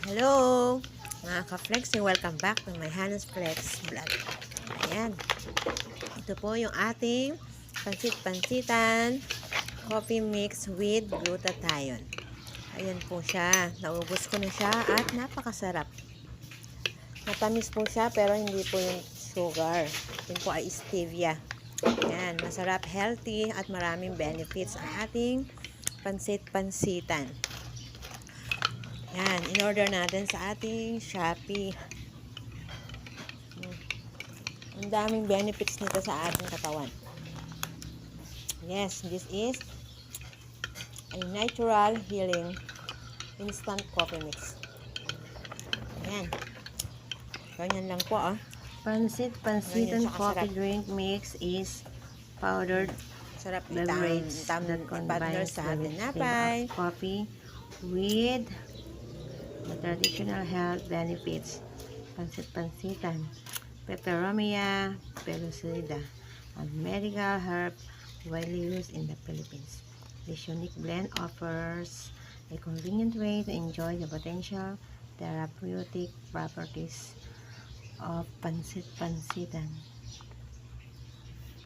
Hello! Mga ka-flexing, welcome back to my Hannes Flex vlog. Ayan. Ito po yung ating pansit-pansitan coffee mix with glutathione. Ayan po siya. Naubos ko na siya at napakasarap. Matamis po siya pero hindi po yung sugar. Yun po ay stevia. Ayan. Masarap, healthy at maraming benefits ang ating pansit-pansitan. Yan, in-order natin sa ating Shopee. Ang daming benefits nito sa ating katawan. Yes, this is a natural healing instant coffee mix. Ayan. Ganyan lang po, ah. Pansit, pansitan siya coffee kasarap. drink mix is powdered Sarap beverage that tam, partner combines the napay. of coffee with the traditional health benefits. Pansit, pansitan, peperomia pelucida, a medical herb widely used in the Philippines. This unique blend offers a convenient way to enjoy the potential therapeutic properties of pansit pansitan.